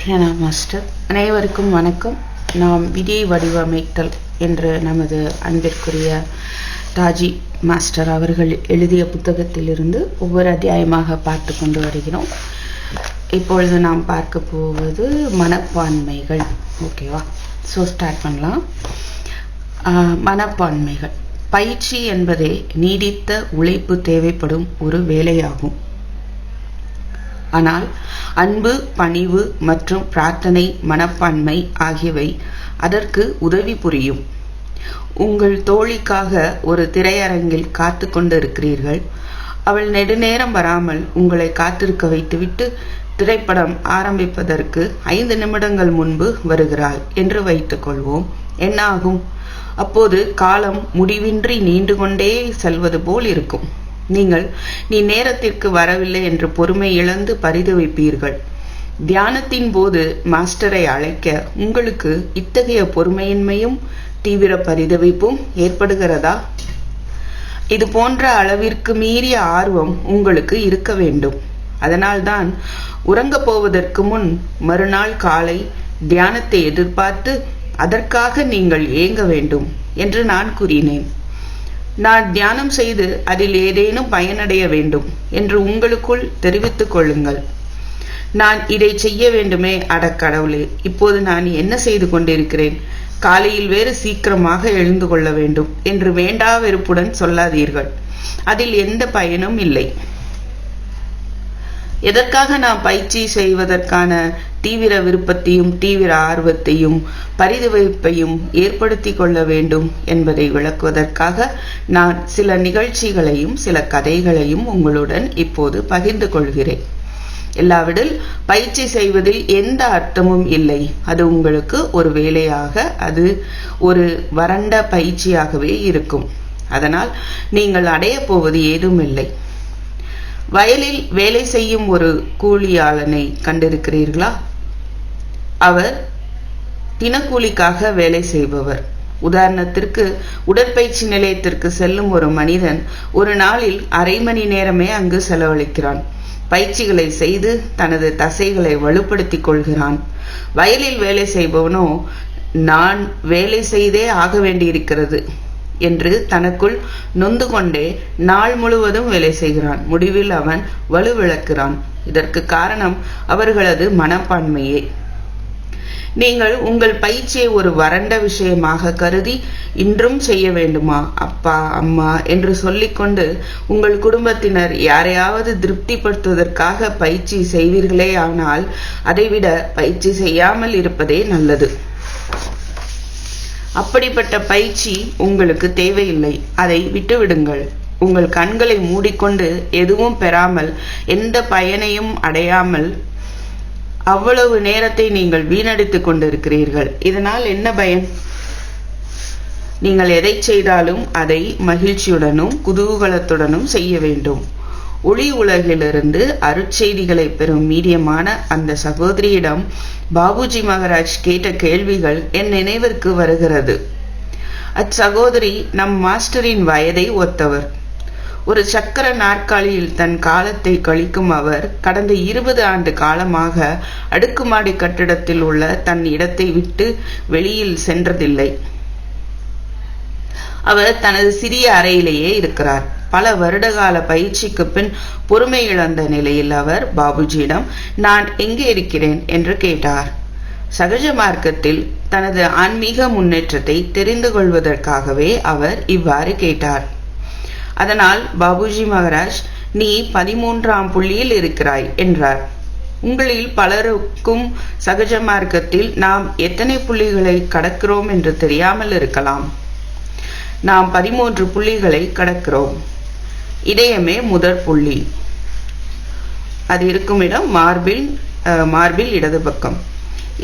பிரணா master அனைவருக்கும் வணக்கம். நாம் விதியை வடிவமைத்தல் என்று நமது அன்பிற்குரிய ராஜி மாஸ்டர் அவர்கள் எழுதிய புத்தகத்திலிருந்து ஒவ்வொரு அத்தியாயமாக பார்த்து கொண்டு வருகிறோம். இப்பொழுது நாம் பார்க்க போவது மனப்பான்மைகள். ஓகேவா ஸோ ஸ்டார்ட் பண்ணலாம். மனப்பான்மைகள். பயிற்சி என்பதே நீடித்த உழைப்பு தேவைப்படும் ஒரு வேலையாகும். ஆனால் அன்பு பணிவு மற்றும் பிரார்த்தனை மனப்பான்மை ஆகியவை அதற்கு உதவி புரியும். உங்கள் தோழிக்காக ஒரு திரையரங்கில் காத்து கொண்டிருக்கிறீர்கள். அவள் நெடுநேரம் வராமல் உங்களை காத்திருக்க வைத்துவிட்டு திரைப்படம் ஆரம்பிப்பதற்கு ஐந்து நிமிடங்கள் முன்பு வருகிறாள் என்று வைத்துக்கொள்வோம் என்ன ஆகும் அப்போது காலம் முடிவின்றி நீண்டு கொண்டே செல்வது போல் இருக்கும். நீங்கள் நீ நேரத்திற்கு வரவில்லை என்று பொறுமை இழந்து பரிதவிப்பீர்கள். தியானத்தின் போது மாஸ்டரை அழைக்க உங்களுக்கு இத்தகைய பொறுமையின்மையும் தீவிர பரிதவிப்பும் ஏற்படுகிறதா? இது போன்ற அளவிற்கு மீறிய ஆர்வம் உங்களுக்கு இருக்க வேண்டும். அதனால்தான் உறங்கப் போவதற்கு முன் மறுநாள் காலை தியானத்தை எதிர்பார்த்து அதற்காக நீங்கள் ஏங்க வேண்டும் என்று நான் கூறினேன். நான் தியானம் செய்து அதில் ஏதேனும் பயனடைய வேண்டும் என்று உங்களுக்குள் தெரிவித்துக் கொள்ளுங்கள். நான் இதை செய்ய வேண்டுமே அடக்கடவுளே இப்போது நான் என்ன செய்து கொண்டிருக்கிறேன்? காலையில் வேறு சீக்கிரமாக எழுந்து கொள்ள வேண்டும் என்று வேண்டா வெறுப்புடன் சொல்லாதீர்கள். அதில் எந்த பயனும் இல்லை. எதற்காக நாம் பயிற்சி செய்வதற்கான தீவிர விருப்பத்தையும் தீவிர ஆர்வத்தையும் பரிதவிப்பையும் ஏற்படுத்தி கொள்ள வேண்டும் என்பதை விளக்குவதற்காக நான் சில நிகழ்ச்சிகளையும் சில கதைகளையும் உங்களுடன் இப்போது பகிர்ந்து கொள்கிறேன். எல்லாவிடில் பயிற்சி செய்வதில் எந்த அர்த்தமும் இல்லை. அது உங்களுக்கு ஒரு வேலையாக அது ஒரு வறண்ட பயிற்சியாகவே இருக்கும். அதனால் நீங்கள் அடைய போவது ஏதும் இல்லை வயலில் வேலை செய்யும் ஒரு கூலியாளனை கண்டிருக்கிறீர்களா? அவர் தினக்கூலிக்காக வேலை செய்பவர். உதாரணத்திற்கு உடற்பயிற்சி நிலையத்திற்கு செல்லும் ஒரு மனிதன் ஒரு நாளில் அரை மணி நேரமே அங்கு செலவழிக்கிறான். பயிற்சிகளை செய்து தனது தசைகளை வலுப்படுத்திக் கொள்கிறான். வயலில் வேலை செய்பவனோ நான் வேலை செய்தே ஆக வேண்டியிருக்கிறது என்று தனக்குள் நொந்து கொண்டே நாள் முழுவதும் வேலை செய்கிறான். முடிவில் அவன் வலுவிழக்கிறான். இதற்கு காரணம் அவர்களது மனப்பான்மையே. நீங்கள் உங்கள் பயிற்சியை ஒரு வறண்ட விஷயமாக கருதி இன்றும் செய்ய வேண்டுமா? அப்பா அம்மா என்று சொல்லிக்கொண்டு உங்கள் குடும்பத்தினர் யாரையாவது திருப்திப்படுத்துவதற்காக பயிற்சி செய்வீர்களே ஆனால் அதைவிட பயிற்சி செய்யாமல் இருப்பதே நல்லது. அப்படிப்பட்ட பயிற்சி உங்களுக்கு தேவையில்லை. அதை விட்டுவிடுங்கள். உங்கள் கண்களை மூடிக்கொண்டு எதுவும் பெறாமல் எந்த பயனையும் அடையாமல் அவ்வளவு நேரத்தை நீங்கள் வீணடித்துக் கொண்டிருக்கிறீர்கள். இதனால் என்ன பயன்? நீங்கள் எதை செய்தாலும் அதை மகிழ்ச்சியுடனும் குதூகலத்துடனும் செய்ய வேண்டும். ஒளி உலகிலிருந்து அருட்செய்திகளை பெறும் மீடியமான அந்த சகோதரியிடம் பாபுஜி மகராஜ் கேட்ட கேள்விகள் என் நினைவிற்கு வருகிறது. அச்சகோதரி நம் மாஸ்டரின் வயதை ஒத்தவர். ஒரு சக்கர நாற்காலியில் தன் காலத்தை கழிக்கும் அவர் கடந்த இருபது ஆண்டு காலமாக அடுக்குமாடி கட்டிடத்தில் உள்ள தன் இடத்தை விட்டு வெளியில் சென்றதில்லை. அவர் தனது சிறிய அறையிலேயே இருக்கிறார். பல வருடகால பயிற்சிக்கு பின் பொறுமை இழந்த நிலையில் அவர் பாபுஜியிடம் நான் எங்கே இருக்கிறேன்? என்று கேட்டார். சகஜ மார்க்கத்தில் தனது ஆன்மீக முன்னேற்றத்தை தெரிந்து கொள்வதற்காகவே அவர் இவ்வாறு கேட்டார். அதனால் பாபுஜி மகராஜ் நீ பதிமூன்றாம் புள்ளியில் இருக்கிறாய் என்றார். உங்களில் பலருக்கும் சகஜ மார்க்கத்தில் நாம் எத்தனை புள்ளிகளை கடக்கிறோம் என்று தெரியாமல் இருக்கலாம். நாம் பதிமூன்று புள்ளிகளை கடக்கிறோம். இதயமே முதற் புள்ளி. அது இருக்கும் இடம் மார்பில் மார்பில் இடது பக்கம்.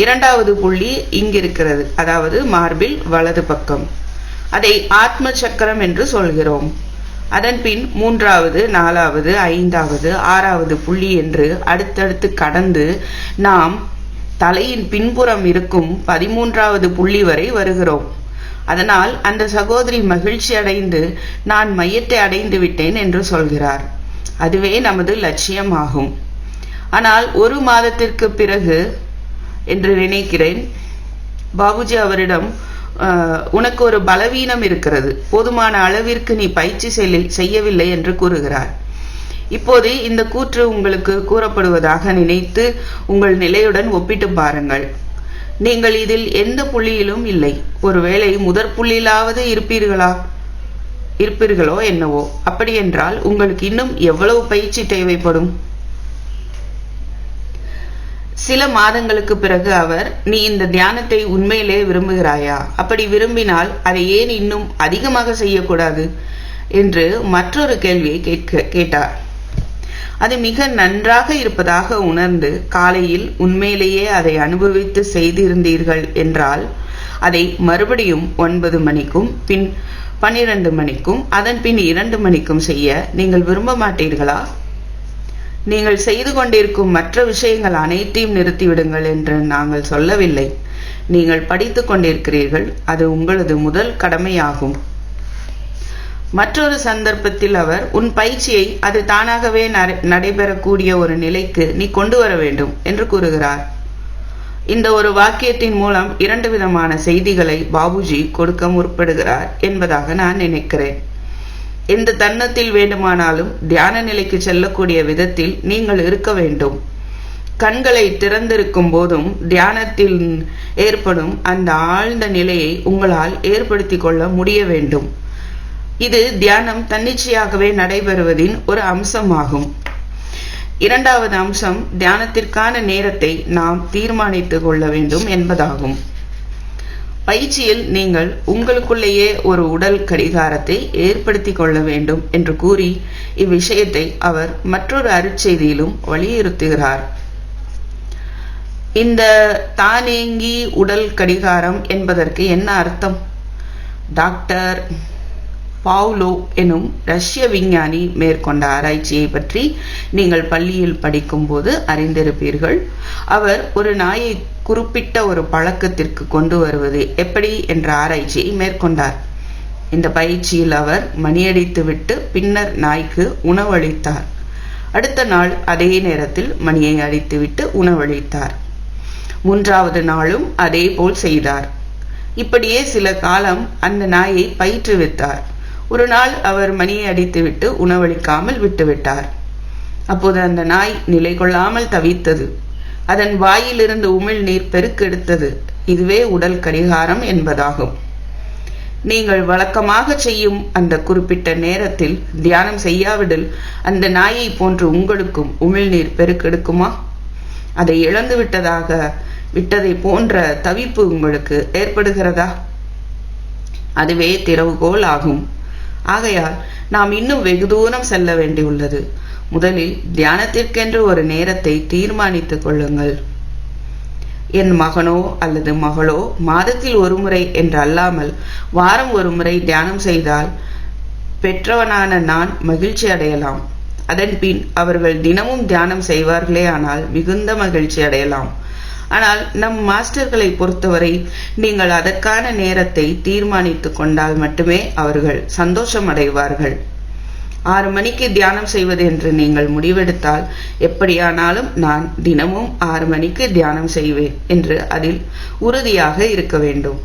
இரண்டாவது புள்ளி இங்கிருக்கிறது அதாவது மார்பில் வலது பக்கம். அதை ஆத்ம சக்கரம் என்று சொல்கிறோம். அதன்பின் மூன்றாவது நாலாவது ஐந்தாவது ஆறாவது புள்ளி என்று அடுத்தடுத்து கடந்து நாம் தலையின் பின்புறம் இருக்கும் பதிமூன்றாவது புள்ளி வரை வருகிறோம். அதனால் அந்த சகோதரி மகிழ்ச்சி அடைந்து நான் மையத்தை அடைந்து விட்டேன் என்று சொல்கிறார். அதுவே நமது லட்சியமாகும். ஆனால் ஒரு மாதத்திற்கு பிறகு என்று நினைக்கிறேன் பாபுஜி அவரிடம் உனக்கு ஒரு பலவீனம் இருக்கிறது. போதுமான அளவிற்கு நீ பயிற்சி செய்யவில்லை என்று கூறுகிறார். இப்போது இந்த கூற்று உங்களுக்கு கூறப்படுவதாக நினைத்து உங்கள் நிலையுடன் ஒப்பிட்டு பாருங்கள். நீங்கள் இதில் எந்த புள்ளியிலும் இல்லை. ஒருவேளை முதற் புள்ளியிலாவது இருப்பீர்களா? இருப்பீர்களோ என்னவோ. அப்படியென்றால் உங்களுக்கு இன்னும் எவ்வளவு பயிற்சி தேவைப்படும்? சில மாதங்களுக்கு பிறகு அவர் நீ இந்த தியானத்தை உண்மையிலே விரும்புகிறாயா? அப்படி விரும்பினால் அதை ஏன் இன்னும் அதிகமாக செய்யக்கூடாது? என்று மற்றொரு கேள்வியை கேட்க கேட்டார். அது மிக நன்றாக இருப்பதாக உணர்ந்து காலையில் உண்மையிலேயே அதை அனுபவித்து செய்திருந்தீர்கள் என்றால் அதை மறுபடியும் ஒன்பது மணிக்கும் பின் பன்னிரண்டு மணிக்கும் அதன் பின் இரண்டு மணிக்கும் செய்ய நீங்கள் விரும்ப மாட்டீர்களா? நீங்கள் செய்து கொண்டிருக்கும் மற்ற விஷயங்கள் அனைத்தையும் நிறுத்திவிடுங்கள் என்று நாங்கள் சொல்லவில்லை. நீங்கள் படித்து கொண்டிருக்கிறீர்கள் அது உங்களது முதல் கடமையாகும். மற்றொரு சந்தர்ப்பத்தில் அவர் உன் பயிற்சியை அது தானாகவே நடைபெறக்கூடிய ஒரு நிலைக்கு நீ கொண்டு வர வேண்டும் என்று கூறுகிறார். இந்த ஒரு வாக்கியத்தின் மூலம் இரண்டு விதமான செய்திகளை பாபுஜி கொடுக்க முற்படுகிறார் என்பதாக நான் நினைக்கிறேன். எந்த தன்னத்தில் வேண்டுமானாலும் தியான நிலைக்கு செல்லக்கூடிய விதத்தில் நீங்கள் இருக்க வேண்டும். கண்களை திறந்திருக்கும் போதும் தியானத்தில் ஏற்படும் அந்த ஆழ்ந்த நிலையை உங்களால் ஏற்படுத்தி கொள்ள முடிய வேண்டும். இது தியானம் தன்னிச்சையாகவே நடைபெறுவதின் ஒரு அம்சமாகும். இரண்டாவது அம்சம் தியானத்திற்கான நேரத்தை நாம் தீர்மானித்து கொள்ள வேண்டும் என்பதாகும். பயிற்சியில் நீங்கள் உங்களுக்குள்ளேயே ஒரு உடல் கடிகாரத்தை ஏற்படுத்தி கொள்ள வேண்டும் என்று கூறி இவ்விஷயத்தை அவர் மற்றொரு அருட்செய்தியிலும் வலியுறுத்துகிறார். இந்த தானேங்கி உடல் கடிகாரம் என்பதற்கு என்ன அர்த்தம்? டாக்டர் பாவ்லோ எனும் ரஷ்ய விஞ்ஞானி மேற்கொண்ட ஆராய்ச்சியை பற்றி நீங்கள் பள்ளியில் படிக்கும்போது அறிந்திருப்பீர்கள். அவர் ஒரு நாயை குறிப்பிட்ட ஒரு பழக்கத்திற்கு கொண்டு வருவது எப்படி என்ற ஆராய்ச்சியை மேற்கொண்டார். இந்த பயிற்சியில் அவர் மணியடித்துவிட்டு பின்னர் நாய்க்கு உணவளித்தார். அடுத்த நாள் அதே நேரத்தில் மணியை அடித்துவிட்டு உணவளித்தார். மூன்றாவது நாளும் அதே போல் செய்தார். இப்படியே சில காலம் அந்த நாயை பயிற்றுவித்தார். ஒரு நாள் அவர் மணியை அடித்துவிட்டு உணவளிக்காமல் விட்டுவிட்டார். அப்போது அந்த நாய் நிலை கொள்ளாமல் தவித்தது. அதன் வாயிலிருந்து உமிழ்நீர் பெருக்கெடுத்தது. இதுவே உடல் கடிகாரம் என்பதாகும். நீங்கள் வழக்கமாக செய்யும் அந்த குறிப்பிட்ட நேரத்தில் தியானம் செய்யாவிடில் அந்த நாயை போன்று உங்களுக்கும் உமிழ்நீர் பெருக்கெடுக்குமா? அதை இழந்து விட்டதாக விட்டதை போன்ற தவிப்பு உங்களுக்கு ஏற்படுகிறதா? அதுவே திறவுகோல் ஆகும். ஆகையால் நாம் இன்னும் வெகு தூரம் செல்ல வேண்டியுள்ளது. முதலில் தியானத்திற்கென்று ஒரு நேரத்தை தீர்மானித்துக் கொள்ளுங்கள். என் மகனோ அல்லது மகளோ மாதத்தில் ஒரு முறை என்று அல்லாமல் வாரம் ஒரு முறை தியானம் செய்தால் பெற்றவனான நான் மகிழ்ச்சி அடையலாம். அதன் பின் அவர்கள் தினமும் தியானம் செய்வார்களே ஆனால் மிகுந்த மகிழ்ச்சி அடையலாம். ஆனால் நம் மாஸ்டர்களை பொறுத்தவரை நீங்கள் அதற்கான நேரத்தை தீர்மானித்து கொண்டால் மட்டுமே அவர்கள் சந்தோஷம் அடைவார்கள் ஆறு மணிக்கு தியானம் செய்வது என்று நீங்கள் முடிவெடுத்தால் எப்படியானாலும் நான் தினமும் ஆறு மணிக்கு தியானம் செய்வேன் என்று அதில் உறுதியாக இருக்க வேண்டும்.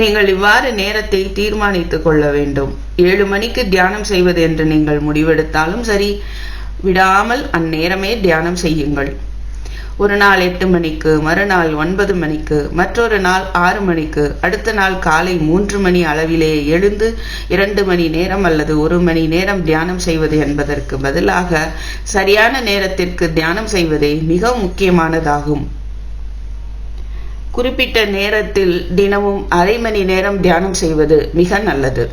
நீங்கள் இவ்வாறு நேரத்தை தீர்மானித்துக் கொள்ள வேண்டும். ஏழு மணிக்கு தியானம் செய்வது என்று நீங்கள் முடிவெடுத்தாலும் சரி விடாமல் அந்நேரமே தியானம் செய்யுங்கள். ஒரு நாள் எட்டு மணிக்கு மறுநாள் ஒன்பது மணிக்கு மற்றொரு நாள் ஆறு மணிக்கு அடுத்த நாள் காலை மூன்று மணி அளவிலே எழுந்து இரண்டு மணி நேரம் அல்லது ஒரு மணி நேரம் தியானம் செய்வது என்பதற்கு பதிலாக சரியான நேரத்திற்கு தியானம் செய்வதே மிக முக்கியமானதாகும். குறிப்பிட்ட நேரத்தில் தினமும் அரை மணி நேரம் தியானம் செய்வது மிக நல்லது.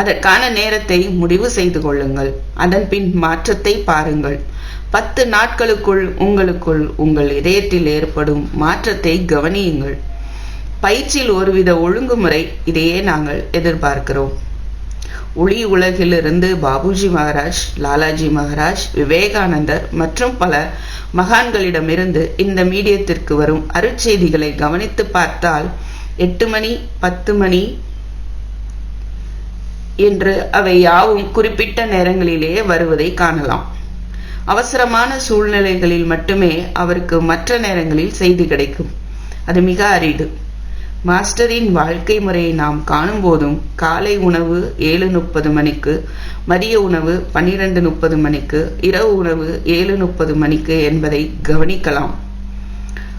அதற்கான நேரத்தை முடிவு செய்து கொள்ளுங்கள். அதன் பின் மாற்றத்தை பாருங்கள். பத்து நாட்களுக்குள் உங்களுக்குள் உங்கள் இதயத்தில் ஏற்படும் மாற்றத்தை கவனியுங்கள். பயிற்சியில் ஒருவித ஒழுங்குமுறை இதையே நாங்கள் எதிர்பார்க்கிறோம். ஒளி உலகிலிருந்து பாபுஜி மகாராஜ் லாலாஜி மகாராஜ் விவேகானந்தர் மற்றும் பல மகான்களிடமிருந்து இந்த மீடியத்திற்கு வரும் அருட்செய்திகளை கவனித்து பார்த்தால் எட்டு மணி பத்து மணி என்று அவை யாவும் குறிப்பிட்ட நேரங்களிலேயே வருவதை காணலாம். அவசரமான சூழ்நிலைகளில் மட்டுமே அவருக்கு மற்ற நேரங்களில் செய்தி கிடைக்கும். அது மிக அரிது. மாஸ்டரின் வாழ்க்கை முறையை நாம் காணும்போதும் காலை உணவு ஏழு முப்பது மணிக்கு மதிய உணவு பன்னிரண்டு முப்பது மணிக்கு இரவு உணவு ஏழு முப்பது மணிக்கு என்பதை கவனிக்கலாம்.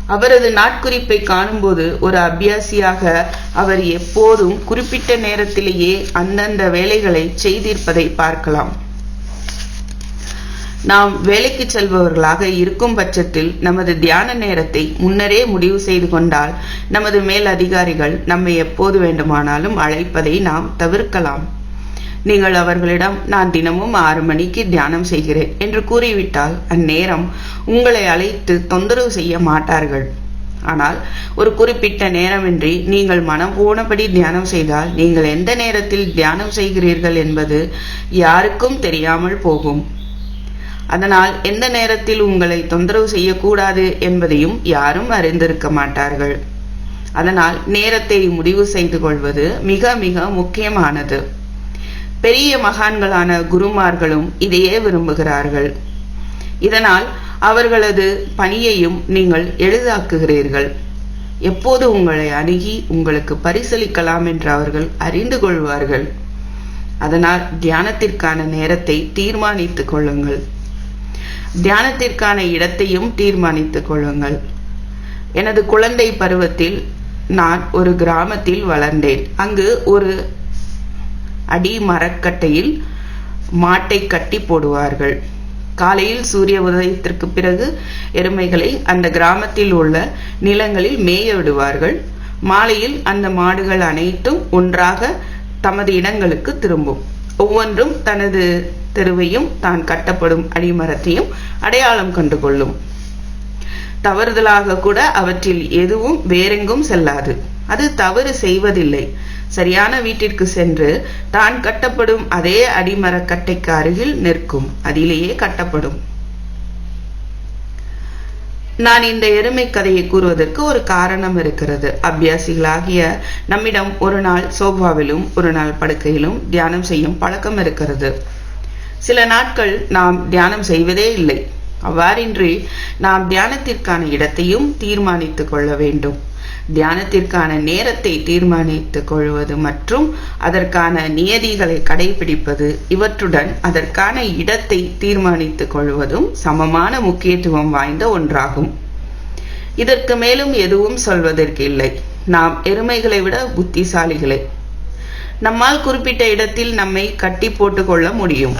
அவரது நாட்குறிப்பை காணும்போது ஒரு அபியாசியாக அவர் எப்போதும் குறிப்பிட்ட நேரத்திலேயே அந்தந்த வேலைகளை செய்திருப்பதை பார்க்கலாம். நாம் வேலைக்கு செல்பவர்களாக இருக்கும் பட்சத்தில் நமது தியான நேரத்தை முன்னரே முடிவு செய்து கொண்டால் நமது மேல் அதிகாரிகள் நம்மை எப்போது வேண்டுமானாலும் அழைப்பதை நாம் தவிர்க்கலாம். நீங்கள் அவர்களிடம் நான் தினமும் ஆறு மணிக்கு தியானம் செய்கிறேன் என்று கூறிவிட்டால் அந்நேரம் உங்களை அழைத்து தொந்தரவு செய்ய மாட்டார்கள். ஆனால் ஒரு குறிப்பிட்ட நேரமின்றி நீங்கள் மனம் போனபடி தியானம் செய்தால் நீங்கள் எந்த நேரத்தில் தியானம் செய்கிறீர்கள் என்பது யாருக்கும் தெரியாமல் போகும். அதனால் எந்த நேரத்தில் உங்களை தொந்தரவு செய்யக்கூடாது என்பதையும் யாரும் அறிந்திருக்க மாட்டார்கள். அதனால் நேரத்தை முடிவு செய்து கொள்வது மிக மிக முக்கியமானது. பெரிய மகான்களான குருமார்களும் இதையே விரும்புகிறார்கள். இதனால் அவர்களது பணியையும் நீங்கள் எளிதாக்குகிறீர்கள். எப்போது உங்களை அணுகி உங்களுக்கு பரிசளிக்கலாம் என்று அவர்கள் அறிந்து கொள்வார்கள். அதனால் தியானத்திற்கான நேரத்தை தீர்மானித்துக் கொள்ளுங்கள். தியானத்திற்கான இடத்தையும் தீர்மானித்துக் கொள்ளுங்கள். எனது குழந்தை பருவத்தில் நான் ஒரு கிராமத்தில் வளர்ந்தேன். அங்கு ஒரு அடி மரக்கட்டையில் மாட்டை கட்டி போடுவார்கள். காலையில் சூரிய உதயத்திற்கு பிறகு எருமைகளை அந்த கிராமத்தில் உள்ள நிலங்களில் மேய விடுவார்கள். மாலையில் அந்த மாடுகள் அனைத்தும் ஒன்றாக தமது இடங்களுக்கு திரும்பும். ஒவ்வொன்றும் தனது தெருவையும் தான் கட்டப்படும் அடிமரத்தையும் அடையாளம் கண்டு கொள்ளும். தவறுதலாக கூட அவற்றில் எதுவும் வேறெங்கும் செல்லாது. அது தவறு செய்வதில்லை. சரியான வீட்டிற்கு சென்று தான் கட்டப்படும் அதே அடிமரக்கட்டைக்கு அருகில் நிற்கும். அதிலேயே கட்டப்படும். நான் இந்த எருமை கதையை கூறுவதற்கு ஒரு காரணம் இருக்கிறது. அபியாசிகளாகிய நம்மிடம் ஒரு நாள் சோபாவிலும் ஒரு நாள் படுக்கையிலும் தியானம் செய்யும் பழக்கம் இருக்கிறது. சில நாட்கள் நாம் தியானம் செய்வதே இல்லை. அவ்வாறின்றி நாம் தியானத்திற்கான இடத்தையும் தீர்மானித்துக் கொள்ள வேண்டும். தியானத்திற்கான நேரத்தை தீர்மானித்துக் கொள்வது மற்றும் அதற்கான நியதிகளை கடைபிடிப்பது இவற்றுடன் அதற்கான இடத்தை தீர்மானித்துக் கொள்வதும் சமமான முக்கியத்துவம் வாய்ந்த ஒன்றாகும். இதற்கு மேலும் எதுவும் சொல்வதற்கு இல்லை. நாம் எருமைகளை விட புத்திசாலிகளே. நம்மால் குறிப்பிட்ட இடத்தில் நம்மை கட்டி போட்டுக்கொள்ள முடியும்.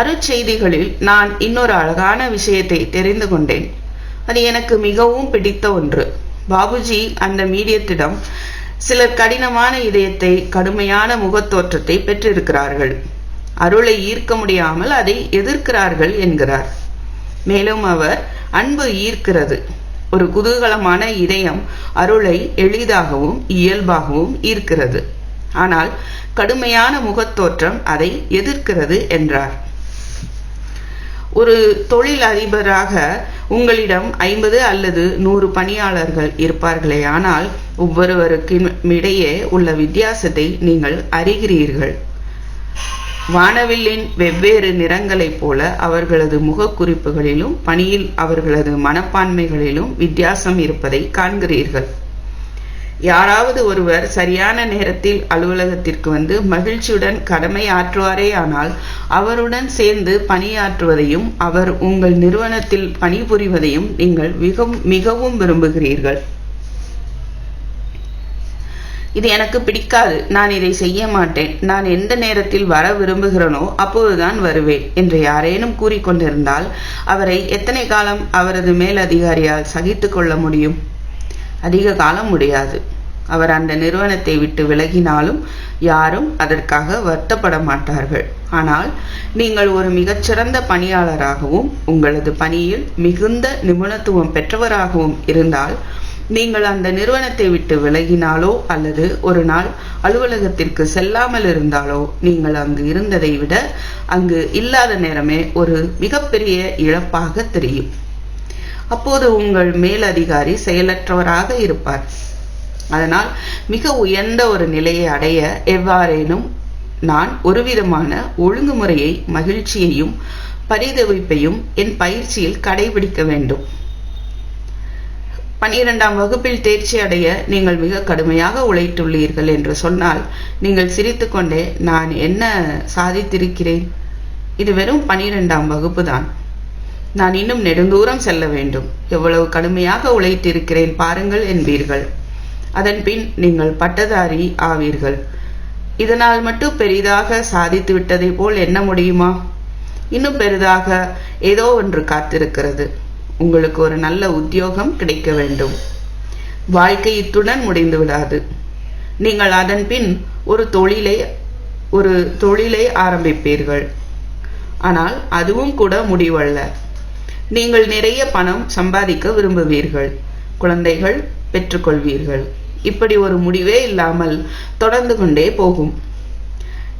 அருட்செய்திகளில் நான் இன்னொரு அழகான விஷயத்தை தெரிந்து கொண்டேன். அது எனக்கு மிகவும் பிடித்த ஒன்று. பாபுஜி அந்த மீடியத்திடம் சிலர் கடினமான இதயத்தை கடுமையான முகத்தோற்றத்தை பெற்றிருக்கிறார்கள். அருளை ஈர்க்க முடியாமல் அதை எதிர்க்கிறார்கள் என்கிறார். மேலும் அவர் அன்பு ஈர்க்கிறது. ஒரு குதூகலமான இதயம் அருளை எளிதாகவும் இயல்பாகவும் ஈர்க்கிறது. ஆனால் கடுமையான முகத்தோற்றம் அதை எதிர்க்கிறது என்றார். ஒரு தொழில் அதிபராக உங்களிடம் ஐம்பது அல்லது நூறு பணியாளர்கள் இருப்பார்களே ஆனால் ஒவ்வொருவருக்கும் இடையே உள்ள வித்தியாசத்தை நீங்கள் அறிகிறீர்கள். வானவில்லின் வெவ்வேறு நிறங்களைப் போல அவர்களது முகக்குறிப்புகளிலும் பணியில் அவர்களது மனப்பான்மைகளிலும் வித்தியாசம் இருப்பதை காண்கிறீர்கள். யாராவது ஒருவர் சரியான நேரத்தில் அலுவலகத்திற்கு வந்து மகிழ்ச்சியுடன் கடமை ஆற்றுவாரே ஆனால் அவருடன் சேர்ந்து பணியாற்றுவதையும் அவர் உங்கள் நிறுவனத்தில் பணிபுரிவதையும் நீங்கள் மிகவும் மிகவும் விரும்புகிறீர்கள். இது எனக்கு பிடிக்காது. நான் இதை செய்ய மாட்டேன். நான் எந்த நேரத்தில் வர விரும்புகிறேனோ அப்போதுதான் வருவேன் என்று யாரேனும் கூறிக்கொண்டிருந்தால் அவரை எத்தனை காலம் அவரது மேலதிகாரியால் சகித்து கொள்ள முடியும்? அதிக காலம் முடியாது. அவர் அந்த நிறுவனத்தை விட்டு விலகினாலும் யாரும் அதற்காக வருத்தப்பட மாட்டார்கள். ஆனால் நீங்கள் ஒரு மிகச்சிறந்த பணியாளராகவும் உங்களது பணியில் மிகுந்த நிபுணத்துவம் பெற்றவராகவும் இருந்தால் நீங்கள் அந்த நிறுவனத்தை விட்டு விலகினாலோ அல்லது ஒரு நாள் அலுவலகத்திற்கு செல்லாமல் இருந்தாலோ நீங்கள் அங்கு இருந்ததை விட அங்கு இல்லாத நேரமே ஒரு மிகப்பெரிய இழப்பாக தெரியும். அப்போது உங்கள் மேலதிகாரி செயலற்றவராக இருப்பார். அதனால் மிக உயர்ந்த ஒரு நிலையை அடைய எவ்வாறேனும் நான் ஒருவிதமான ஒழுங்குமுறையை மகிழ்ச்சியையும் பரிதவிப்பையும் என் பயிற்சியில் கடைபிடிக்க வேண்டும். பனிரெண்டாம் வகுப்பில் தேர்ச்சி அடைய நீங்கள் மிக கடுமையாக உழைத்துள்ளீர்கள் என்று சொன்னால் நீங்கள் சிரித்துக்கொண்டே நான் என்ன சாதித்திருக்கிறேன்? இது வெறும் பனிரெண்டாம் வகுப்பு தான். நான் இன்னும் நெடுந்தூரம் செல்ல வேண்டும். எவ்வளவு கடுமையாக உழைத்திருக்கிறேன் பாருங்கள் என்பீர்கள். அதன்பின் நீங்கள் பட்டதாரி ஆவீர்கள். இதனால் மட்டும் பெரிதாக சாதித்து விட்டதை போல் என்ன முடியுமா? இன்னும் பெரிதாக ஏதோ ஒன்று காத்திருக்கிறது. உங்களுக்கு ஒரு நல்ல உத்தியோகம் கிடைக்க வேண்டும். வாழ்க்கை இத்துடன் முடிந்து விடாது. நீங்கள் அதன்பின் ஒரு தொழிலை ஒரு தொழிலை ஆரம்பிப்பீர்கள். ஆனால் அதுவும் கூட முடிவல்ல. நீங்கள் நிறைய பணம் சம்பாதிக்க விரும்புவீர்கள். குழந்தைகள் பெற்றுக்கொள்வீர்கள். இப்படி ஒரு முடிவே இல்லாமல் தொடர்ந்து கொண்டே போகும்.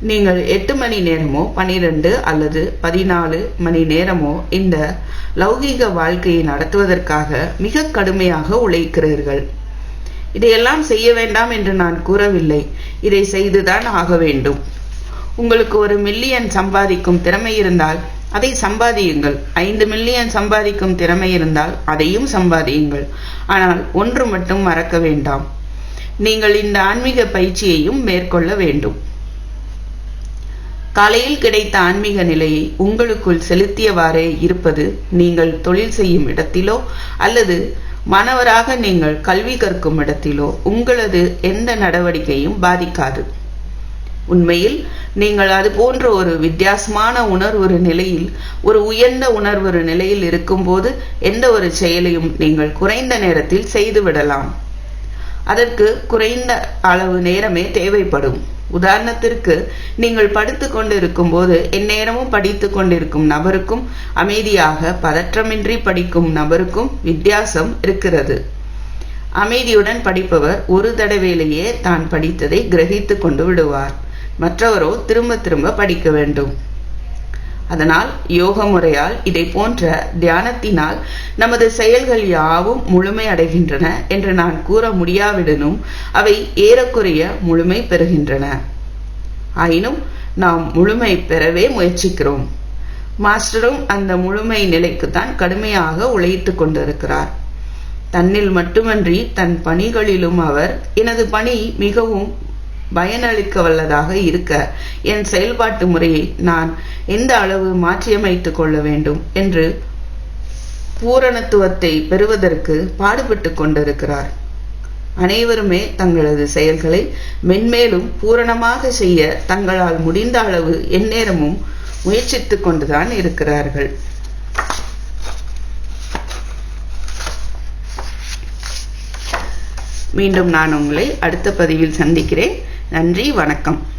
நீங்கள் எட்டு மணி நேரமோ பனிரெண்டு அல்லது பதினாலு மணி நேரமோ இந்த லௌகீக வாழ்க்கையை நடத்துவதற்காக மிக கடுமையாக உழைக்கிறீர்கள். இதையெல்லாம் செய்ய வேண்டாம் என்று நான் கூறவில்லை. இதை செய்துதான் ஆக வேண்டும். உங்களுக்கு ஒரு மில்லியன் சம்பாதிக்கும் திறமை இருந்தால் அதை சம்பாதியுங்கள். ஐந்து மில்லியன் சம்பாதிக்கும் திறமை இருந்தால் அதையும் சம்பாதியுங்கள். ஆனால் ஒன்று மட்டும் மறக்க வேண்டாம். நீங்கள் இந்த ஆன்மீக பயிற்சியையும் மேற்கொள்ள வேண்டும். காலையில் கிடைத்த ஆன்மீக நிலையை உங்களுக்குள் செலுத்தியவாறே இருப்பது நீங்கள் தொழில் செய்யும் இடத்திலோ அல்லது மாணவராக நீங்கள் கல்வி கற்கும் இடத்திலோ உங்களது எந்த நடவடிக்கையும் பாதிக்காது. உண்மையில் நீங்கள் அது போன்ற ஒரு வித்தியாசமான உணர்வு நிலையில் ஒரு உயர்ந்த உணர்வு நிலையில் இருக்கும்போது எந்த ஒரு செயலையும் நீங்கள் குறைந்த நேரத்தில் செய்துவிடலாம். அதற்கு குறைந்த அளவு நேரமே தேவைப்படும். உதாரணத்திற்கு நீங்கள் படுத்து கொண்டிருக்கும் போது எந்நேரமும் படித்து கொண்டிருக்கும் நபருக்கும் அமைதியாக பதற்றமின்றி படிக்கும் நபருக்கும் வித்தியாசம் இருக்கிறது. அமைதியுடன் படிப்பவர் ஒரு தடவையிலேயே தான் படித்ததை கிரகித்து கொண்டு விடுவார். மற்றவரோ திரும்ப திரும்ப படிக்க வேண்டும். அதனால் யோக முறையால் இதை போன்ற தியானத்தினால் நமது செயல்கள் யாவும் முழுமை அடைகின்றன என்று நான் கூற முடியாவிடனும் அவை ஏறக்குறைய முழுமை பெறுகின்றன. ஆயினும் நாம் முழுமை பெறவே முயற்சிக்கிறோம். மாஸ்டரும் அந்த முழுமை நிலைக்குத்தான் கடுமையாக உழைத்து கொண்டிருக்கிறார். தன்னில் மட்டுமன்றி தன் பணிகளிலும் அவர் எனது பணி மிகவும் பயனளிக்க வல்லதாக இருக்க என் செயல்பாட்டு முறையை நான் எந்த அளவு மாற்றியமைத்து கொள்ள வேண்டும் என்று பூரணத்துவத்தை பெறுவதற்கு பாடுபட்டு கொண்டிருக்கிறார். அனைவருமே தங்களது செயல்களை மென்மேலும் பூரணமாக செய்ய தங்களால் முடிந்த அளவு எந்நேரமும் முயற்சித்து கொண்டுதான் இருக்கிறார்கள். மீண்டும் நான் உங்களை அடுத்த பதிவில் சந்திக்கிறேன். நன்றி வணக்கம்.